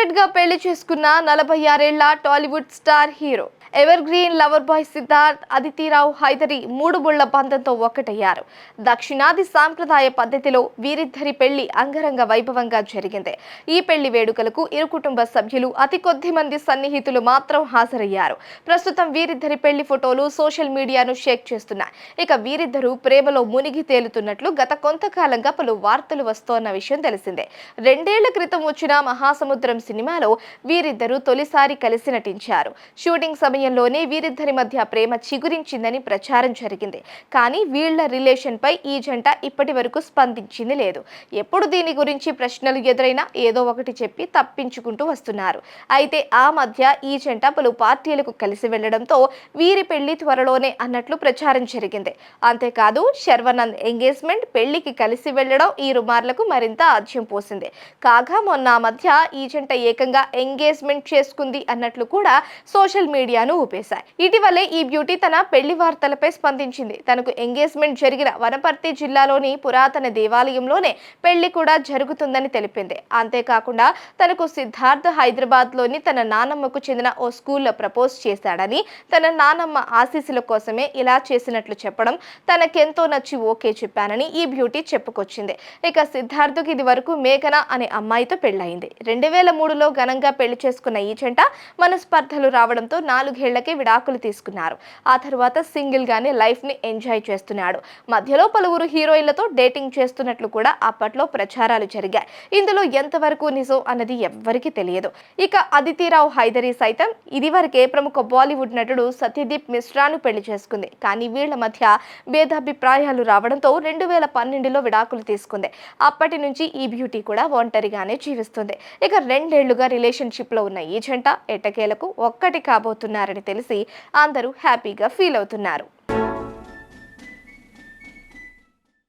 సీక్రెట్గా పెళ్ళి చేసుకున్న నలభై ఆరేళ్ళ Tollywood star hero. Evergreen lover boy Siddharth Aditi Rao Hydari మూడు ముళ్ళ బంధంతో ఒక్కటయ్యారు. దక్షిణాది సాంప్రదాయ పద్ధతిలో వీరిద్దరి పెళ్ళి అంగరంగ వైభవంగా జరిగింది. ఈ పెళ్ళి వేడుకలకు ఇరు కుటుంబ సభ్యులు అతి కొద్ది మంది సన్నిహితులు మాత్రం హాజరయ్యారు. ప్రస్తుతం వీరిద్దరి పెళ్ళి ఫోటోలు సోషల్ మీడియాను షేక్ చేస్తున్నాయి. ఇక వీరిద్దరూ ప్రేమలో మునిగి తేలుతున్నట్లు గత కొంతకాలంగా పలు వార్తలు వస్తోన్న విషయం తెలిసిందే. రెండేళ్ళ క్రితం వచ్చిన మహాసముద్రం సినిమాలో వీరిద్దరూ తొలిసారి కలిసి నటించారు. షూటింగ్ సమయంలోనే వీరిద్దరి మధ్య ప్రేమ చిగురించిందని ప్రచారం జరిగింది. కానీ వీళ్ళ రిలేషన్ పై ఈ జంట ఇప్పటి వరకు స్పందించింది లేదు. ఎప్పుడు దీని గురించి ప్రశ్నలు ఎదురైనా ఏదో ఒకటి చెప్పి తప్పించుకుంటూ వస్తున్నారు. అయితే ఆ మధ్య ఈ జంట పలు పార్టీలకు కలిసి వెళ్ళడంతో వీరి పెళ్ళి త్వరలోనే అన్నట్లు ప్రచారం జరిగింది. అంతేకాదు శర్వనంద్ ఎంగేజ్మెంట్ పెళ్ళికి కలిసి వెళ్ళడం ఈ రుమార్లకు మరింత ఆజ్యం పోసింది. కాగా మొన్న మధ్య ఈ జంట ఏకంగా ఎంగేజ్మెంట్ చేసుకుంది అన్నట్లు కూడా సోషల్ మీడియాను ఊపేశాయి. ఇటీవలే ఈ బ్యూటీ తన పెళ్ళి వార్తలపై స్పందించింది. తనకు ఎంగేజ్మెంట్ జరిగిన వనపర్తి జిల్లాలోని పురాతన దేవాలయంలోనే పెళ్ళి కూడా జరుగుతుందని తెలిపింది. అంతేకాకుండా తనకు సిద్ధార్థ్ హైదరాబాద్లోని తన నానమ్మకు చెందిన ఓ స్కూల్లో ప్రపోజ్ చేశాడని తన నానమ్మ ఆశీస్సుల కోసమే ఇలా చేసినట్లు చెప్పడం తనకెంతో నచ్చి ఓకే చెప్పానని ఈ బ్యూటీ చెప్పుకొచ్చింది. ఇక సిద్ధార్థ్కి ఇది వరకు మేఘన అనే అమ్మాయితో పెళ్ళయింది. రెండు వేల మూడులో ఘనంగా పెళ్ళి చేసుకున్న ఈ జంట మనస్పర్ధలు రావడంతో నాలుగేళ్ళకే విడాకులు తీసుకున్నారు. ఆ తర్వాత సింగిల్ గానే లైఫ్ని ఎంజాయ్ చేస్తున్నాడు. మధ్యలో పలువురు హీరోయిన్లతో డేటింగ్ చేస్తున్నట్లు కూడా అప్పట్లో ప్రచారాలు జరిగాయి. ఇందులో ఎంతవరకు నిజం అన్నది ఎవ్వరికీ తెలియదు. ఇక అదితిరావు హైదరీ సైతం ఇదివరకే ప్రముఖ బాలీవుడ్ నటుడు సత్యదీప్ మిశ్రాను పెళ్ళి చేసుకుంది. కానీ వీళ్ళ మధ్య భేదాభిప్రాయాలు రావడంతో రెండు వేల పన్నెండులో విడాకులు తీసుకుంది. అప్పటి నుంచి ఈ బ్యూటీ కూడా ఒంటరిగానే జీవిస్తుంది. ఇక రెండేళ్ళుగా రిలేషన్షిప్లో ఉన్న ఈ జంట ఎట్టకేలకు ఒక్కటి చేశారని తెలిసి అందరూ హ్యాపీగా ఫీల్ అవుతున్నారు.